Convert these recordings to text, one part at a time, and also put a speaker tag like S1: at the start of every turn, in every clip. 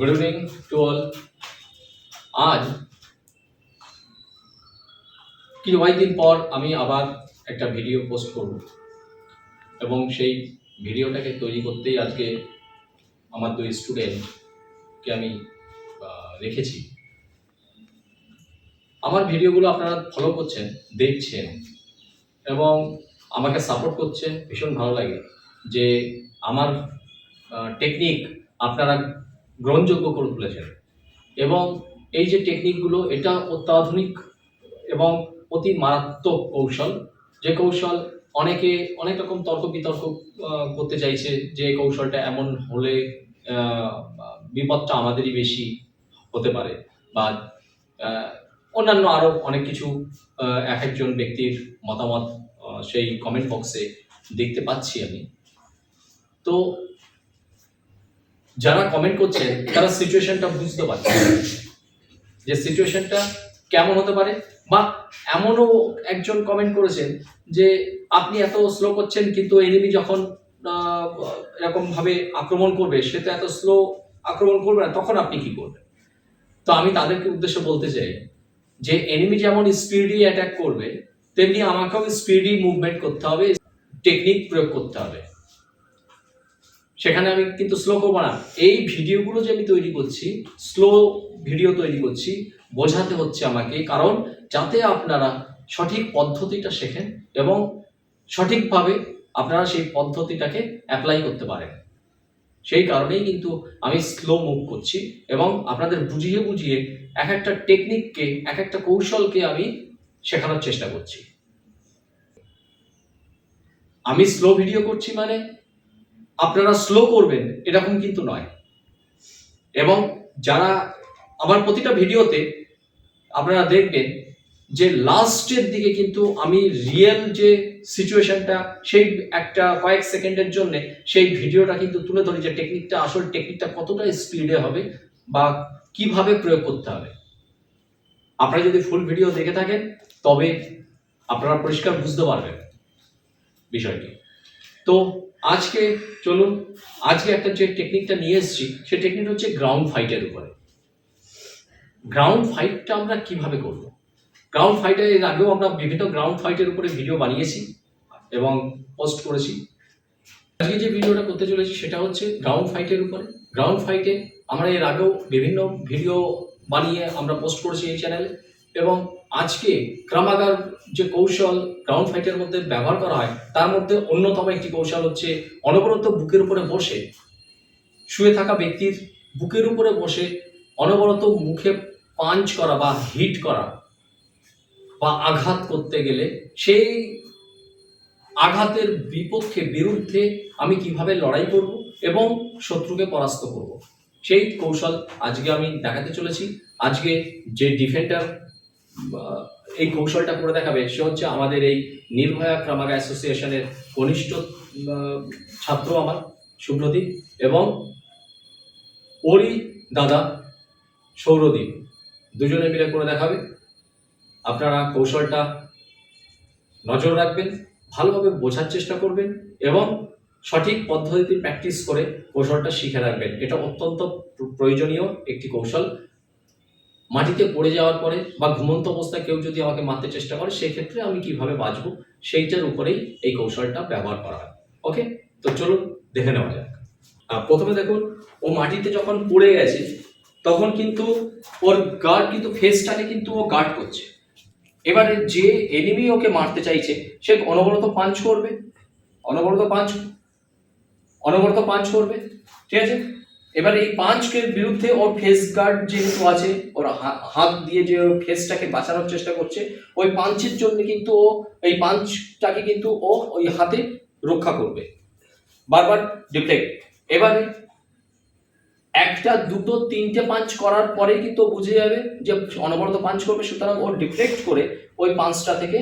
S1: Good evening to all আজ কিছু কয়েকদিন পর আমি আবার একটা ভিডিও পোস্ট করব। এবং সেই ভিডিওটাকে তৈরি করতেই আজকে আমার দুই স্টুডেন্টকে আমি রেখেছি। আমার ভিডিওগুলো আপনারা ফলো করছেন, দেখছেন এবং আমাকে সাপোর্ট করছেন ভীষণ ভালো লাগে যে আমার টেকনিক আপনারা গ্রহণযোগ্য করে তুলেছেন। এবং এই যে টেকনিকগুলো এটা অত্যাধুনিক এবং অতি মারাত্মক কৌশল। যে কৌশল অনেকে অনেক রকম তর্ক বিতর্ক করতে চাইছে যে কৌশলটা এমন হলে বিপদটা আমাদেরই বেশি হতে পারে বা অন্যান্য আরও অনেক কিছু এক একজন ব্যক্তির মতামত সেই কমেন্ট বক্সে দেখতে পাচ্ছি আমি। তো যারা কমেন্ট করছেন তারা সিচুয়েশনটা বুঝতে পারছে। যে সিচুয়েশনটা কেমন হতে পারে বা এমনও একজন কমেন্ট করেছেন যে আপনি এত স্লো করছেন কিন্তু এনিমি যখন আহ, এরকম ভাবে আক্রমণ করবে সে তো এত স্লো আক্রমণ করবে না তখন আপনি কি করবেন? তো আমি তাদেরকে উদ্দেশ্যে বলতে চাই যে এনিমি যেমন স্পিডি অ্যাটাক করবে তেমনি আমাকেও স্পিডি মুভমেন্ট করতে হবে টেকনিক প্রয়োগ করতে হবে। সেখানে আমি কিন্তু স্লো করব না। এই ভিডিওগুলো যে আমি তৈরি করছি স্লো ভিডিও তৈরি করছি, বোঝাতে হচ্ছে আমাকে। কারণ যাতে আপনারা সঠিক পদ্ধতিটা শেখেন এবং সঠিকভাবে আপনারা সেই পদ্ধতিটাকে অ্যাপ্লাই করতে পারেন। সেই কারণেই কিন্তু আমি স্লো মুভ করছি এবং আপনাদের বুঝিয়ে বুঝিয়ে এক একটা টেকনিককে এক একটা কৌশলকে আমি শেখানোর চেষ্টা করছি। আমি স্লো ভিডিও করছি মানে আপনারা স্লো করবেন, এরকম কিন্তু নয়। এবং যারা আমার প্রতিটা ভিডিওতে আপনারা দেখবেন যে লাস্টের দিকে কিন্তু আমি রিয়েল যে সিচুয়েশনটা সেই একটা কয়েক সেকেন্ডের জন্য সেই ভিডিওটা কিন্তু তুলে ধরি যে টেকনিকটা আসল টেকনিকটা কতটা স্পিডে হবে বা কীভাবে প্রয়োগ করতে হবে। আপনারা যদি ফুল ভিডিও দেখে থাকেন, তবে আপনারা পরিষ্কার বুঝতে পারবেন বিষয়টি। তো আজকে চলুন, আজকে একটা যে টেকনিকটা নিয়ে এসেছি সেই টেকনিকটা হচ্ছে গ্রাউন্ড ফাইটের উপরে। গ্রাউন্ড ফাইটটা আমরা কীভাবে করব? গ্রাউন্ড ফাইটের এর আগেও আমরা বিভিন্ন গ্রাউন্ড ফাইটের উপরে ভিডিও বানিয়েছি এবং পোস্ট করেছি। আজকে যে ভিডিওটা করতে চলেছি, সেটা হচ্ছে গ্রাউন্ড ফাইটের উপরে। গ্রাউন্ড ফাইটে আমরা এর আগেও বিভিন্ন ভিডিও বানিয়ে আমরা পোস্ট করেছি এই চ্যানেলে এবং আজকে ক্রামাগার যে কৌশল গ্রাউন্ড ফাইটের মধ্যে ব্যবহার করা হয়, তার মধ্যে অন্যতম একটি কৌশল হচ্ছে অনবরত বুকের উপরে বসে শুয়ে থাকা ব্যক্তির বুকের উপরে বসে অনবরত মুখে পাঞ্চ করা বা হিট করা বা আঘাত করতে গেলে সেই আঘাতের বিপক্ষে বিরুদ্ধে আমি কীভাবে লড়াই করব এবং শত্রুকে পরাস্ত করব। সেই কৌশল আজকে আমি দেখাতে চলেছি। আজকে যে ডিফেন্ডার এই কৌশলটা করে দেখাবে, সে হচ্ছে আমাদের এই নির্ভয়া ক্রামাগা অ্যাসোসিয়েশনের কনিষ্ঠ ছাত্র আমার সুব্রদীপ এবং ওরই দাদা সৌরদীপ। দুজনে মিলে করে দেখাবে। আপনারা কৌশলটা নজর রাখবেন, ভালোভাবে বোঝার চেষ্টা করবেন, এবং সঠিক পদ্ধতিতে প্র্যাকটিস করে কৌশলটা শিখে রাখবেন। এটা অত্যন্ত প্রয়োজনীয় একটি কৌশল। মাটিতে পড়ে যাওয়ার পরে বা ঘুমন্ত অবস্থায় কেউ যদি আমাকে মারতে চেষ্টা করে সেই ক্ষেত্রে আমি কীভাবে বাঁচবো? সেইটার উপরেই এই কৌশলটা ব্যবহার করা হয়। ওকে তো চলুন দেখে নেওয়া যাক। প্রথমে দেখুন, ও মাটিতে যখন পড়ে গেছে, তখন কিন্তু ওর গার্ড কিন্তু ফেসটাকে কিন্তু ও গার্ড করছে। এবারে যে এনিমি ওকে মারতে চাইছে, সে অনবরত পাঞ্চ করবে। অনবরত পাঞ্চ অনবরত পাঞ্চ করবে। ঠিক আছে? এবার এই পাঞ্চকের বিরুদ্ধে ওর ফেস গার্ড যেহেতু আছে, ওর হাত দিয়ে যে ওর ফেসটাকে বাঁচানোর চেষ্টা করছে, ওই পাঞ্চের জন্য কিন্তু ও, এই পাঞ্চটাকে কিন্তু ও ওই হাতে রক্ষা করবে। বারবার ডিফ্লেক্ট এবারে একটা, দুটো, তিনটে পাঞ্চ করার পরে কিন্তু বুঝে যাবে যে অনবরত পাঞ্চ করবে, সুতরাং ও ডিফ্লেক্ট করে ওই পাঞ্চটা থেকে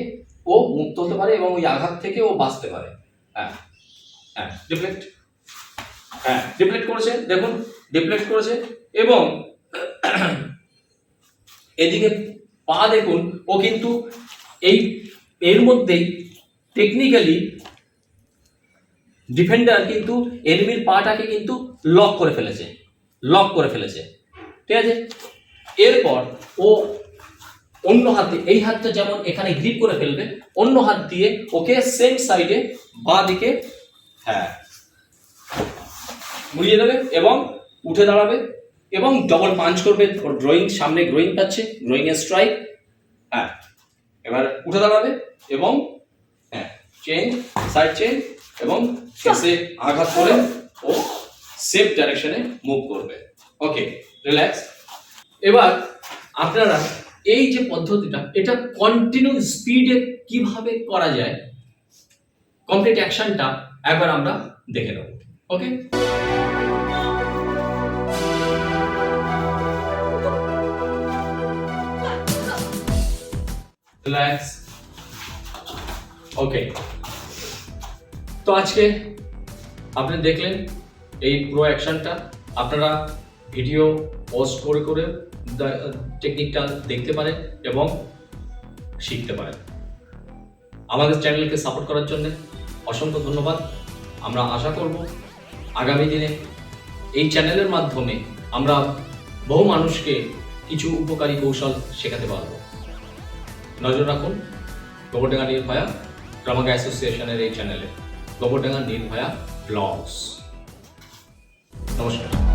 S1: ও মুক্ত হতে পারে এবং ওই আঘাত থেকে ও বাঁচতে পারে। হ্যাঁ হ্যাঁ ডিফ্লেক্ট হ্যাঁ ডিফ্লেক্ট করেছে, দেখুন ডিফ্লেক্ট করেছে, এবং এদিকে পা দেখুন, ও কিন্তু এই, এর মধ্যেই টেকনিক্যালি ডিফেন্ডার কিন্তু এনিমির পাটাকে কিন্তু লক করে ফেলেছে
S2: লক করে ফেলেছে, ঠিক আছে? এরপর ও অন্য হাতে এই হাতটা যেমন এখানে গ্রিপ করে ফেলবে, অন্য হাত দিয়ে ওকে সেম সাইডে বাঁ দিকে হ্যাঁ মুড়িয়ে দেবে এবং উঠে দাঁড়াবে এবং ডবল পাঞ্চ করবে ড্রয়িং সামনে গ্রোয়িং পাচ্ছে গ্রোয়িং এর স্ট্রাইক হ্যাঁ। এবার উঠে দাঁড়াবে এবং হ্যাঁ চেন সাইড চেন এবং ফেসে আঘাত করে ও সেফ ডাইরেকশনে মুভ করবে। ওকে রিল্যাক্স এবার আপনারা এই যে পদ্ধতিটা, এটা কন্টিনিউ স্পিডে কীভাবে করা যায় কমপ্লিট অ্যাকশনটা একবার আমরা দেখে নেব। ওকে রিল্যাক্স ওকে তো আজকে আপনি দেখলেন এই প্রো অ্যাকশনটা আপনারা ভিডিও পোস্ট করে করে টেকনিকটা দেখতে পারেন এবং শিখতে পারেন। আমাদের চ্যানেলকে সাপোর্ট করার জন্য অসংখ্য ধন্যবাদ। আমরা আশা করব আগামী দিনে এই চ্যানেলের মাধ্যমে আমরা বহু মানুষকে কিছু উপকারী কৌশল শেখাতে পারব। নজর রাখুন গোবরডাঙ্গা নির্ভয়া গ্রামাকা অ্যাসোসিয়েশনের এই চ্যানেলে। গোবরডাঙ্গা নির্ভয়া ব্লগস। নমস্কার।